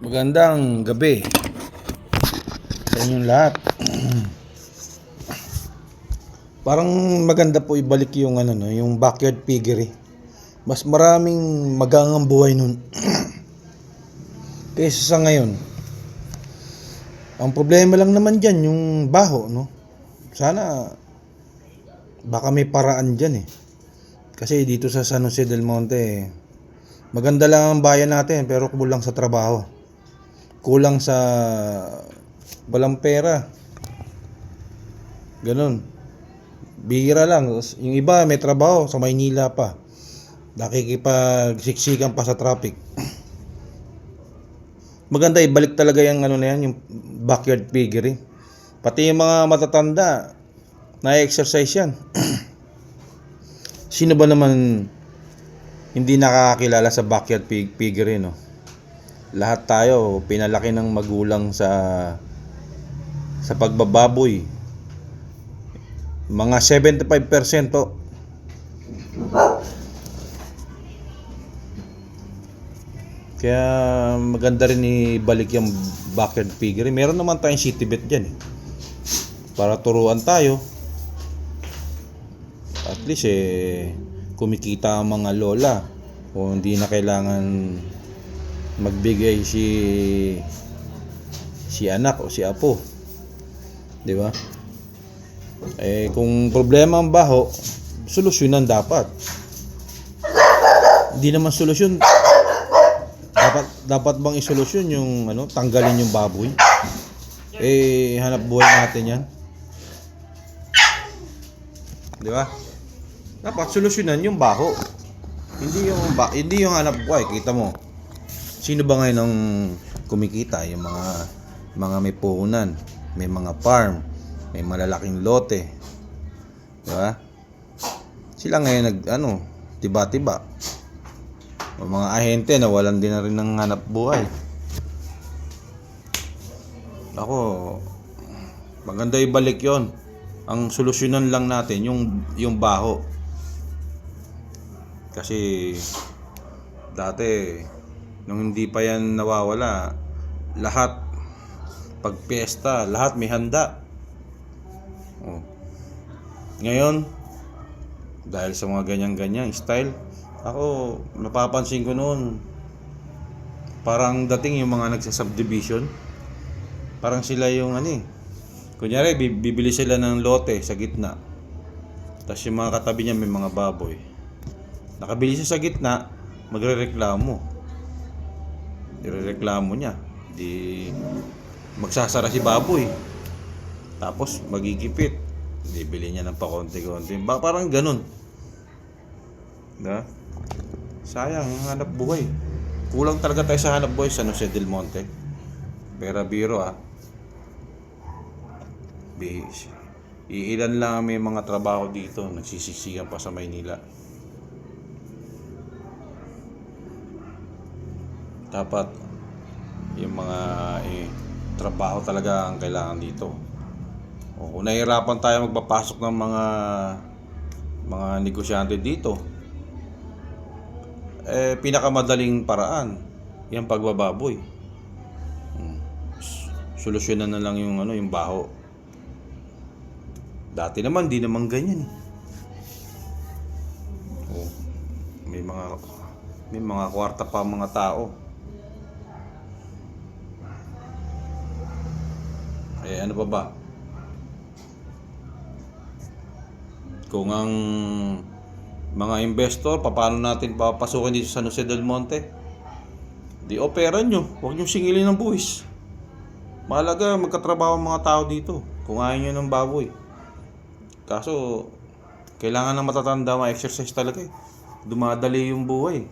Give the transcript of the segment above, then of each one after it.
Magandang gabi sa inyong lahat. Parang maganda po ibalik yung ano no, yung backyard piggery. Mas maraming magangang buhay nun. Kaysa sa ngayon. Ang problema lang naman diyan yung baho, no. Sana baka may paraan diyan eh. Kasi dito sa San Jose del Monte, maganda lang ang bayan natin pero kulang sa trabaho. Kulang sa walang pera. Ganun. Bihira lang. Yung iba may trabaho sa Maynila pa. Nakikipagsiksikan pa sa traffic. Maganda ibalik talaga yung ano na yan, yung backyard piggery. Pati yung mga matatanda, na-exercise yan. Sino ba naman hindi nakakakilala sa backyard pig piggery, no? Lahat tayo pinalaki ng magulang sa sa pagbababoy. Mga 75% po. Kaya maganda rin ibalik yung backyard piggery. Meron naman tayong city bet dyan eh. Para turuan tayo. At least eh, kumikita ang mga lola. O hindi na kailangan magbigay si si anak o si apo. 'Di ba? Eh kung problema ang baho, solusyonan dapat. Hindi naman solusyon. Dapat dapat bang isolusyon yung ano, tanggalin yung baboy? Eh hanap buhay natin 'yan. 'Di ba? Dapat solusyonan yung baho. Hindi yung ba, hindi yung hanap buhay, kita mo. Sino ba ngayon ang kumikita? Yung mga mga may puhunan, may mga farm, may malalaking lote. Di ba? Sila ngayon nag ano, tiba-tiba. Mga ahente na walan din na rin ng hanap buhay. Ako, maganda ibalik yon. Ang solusyonan lang natin yung yung baho. Kasi dati nung hindi pa yan nawawala, lahat pag piyesta, lahat may handa. Oh. Ngayon, dahil sa mga ganyan-ganyan style, ako napapansin ko noon parang dating yung mga nagsa-subdivision, parang sila yung ano eh. Kunyari, bi- bibili sila ng lote sa gitna. Tapos yung mga katabi niya may mga baboy. Nakabili siya sa gitna, magrereklamo. Irereklamo niya. Di magsasara si baboy. Tapos magigipit. Bibili niya ng pakonti-konti. Ba, parang ganun. Da? Sayang, ang hanap buhay. Kulang talaga tayo sa hanap buhay sa Jose del Monte. Pera biro ah. Iilan lang may mga trabaho dito. Nagsisisigan pa sa Maynila. Dapat yung mga eh, trabaho talaga ang kailangan dito. O kung nahihirapan tayo magpapasok ng mga mga negosyante dito, eh pinakamadaling paraan, yung pagbababoy. Hmm. Solusyonan na lang yung ano, yung baho. Dati naman di naman ganyan eh. May mga may mga kwarta pa mga tao. Eh ano pa ba? Kung ang mga investor, paano natin papasukin dito sa San Jose del Monte? Di opera nyo. Huwag nyo singilin ng buwis. Mahalaga magkatrabaho ang mga tao dito. Kung ayaw nyo ng baboy. Kaso, kailangan ng matatanda ma-exercise talaga eh. Dumadali yung buhay.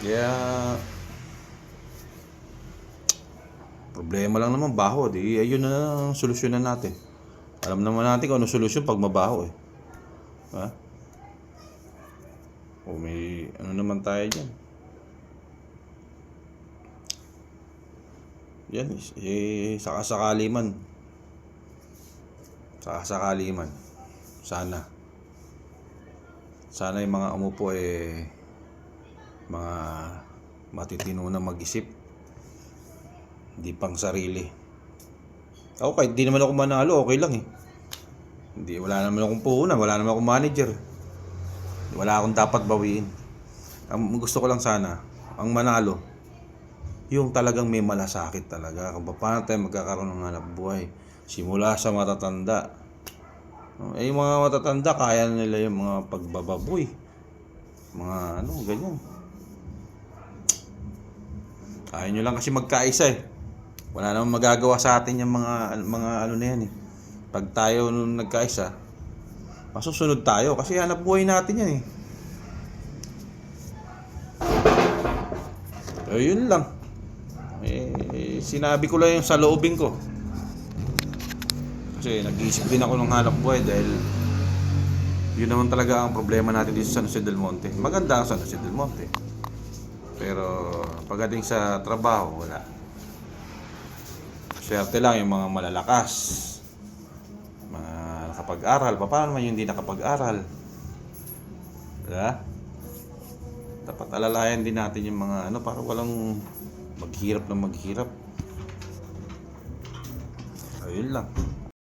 Kaya, problema lang naman baho. Di, ayun na lang ang solusyonan natin. Alam naman natin kung ano solusyon pag mabaho eh. Ha? O may ano naman tayo dyan. Yan, eh, sakasakali man. Sakasakali man. Sana. Sana yung mga umupo eh mga matitino na mag-isip. Hindi pang sarili. Ako kahit di naman ako manalo, okay lang eh. Hindi, wala naman akong puhunan, wala naman akong manager. Wala akong dapat bawiin. Ang gusto ko lang sana, ang manalo, yung talagang may malasakit talaga. Kung paano tayo magkakaroon ng hanap buhay. Simula sa matatanda. Eh, yung mga matatanda, kaya nila yung mga pagbababoy. Mga ano, ganyan. Kaya nyo lang kasi magkaisa eh. Wala namang magagawa sa atin yung mga, mga ano na yan eh. Pag tayo nung nagkaisa, masusunod tayo kasi hanap buhay natin yan eh. So, yun lang. Eh, sinabi ko lang yung sa loobin ko. Kasi nag-iisip din ako ng hanap buhay dahil yun naman talaga ang problema natin dito sa San Jose del Monte. Maganda ang San Jose del Monte. Pero pagdating sa trabaho, wala. Swerte lang yung mga malalakas. Mga nakapag-aral. Pa- Paano naman yung hindi nakapag-aral? Diba? Dapat alalayan din natin yung mga ano para walang maghirap na maghirap. Ayun lang.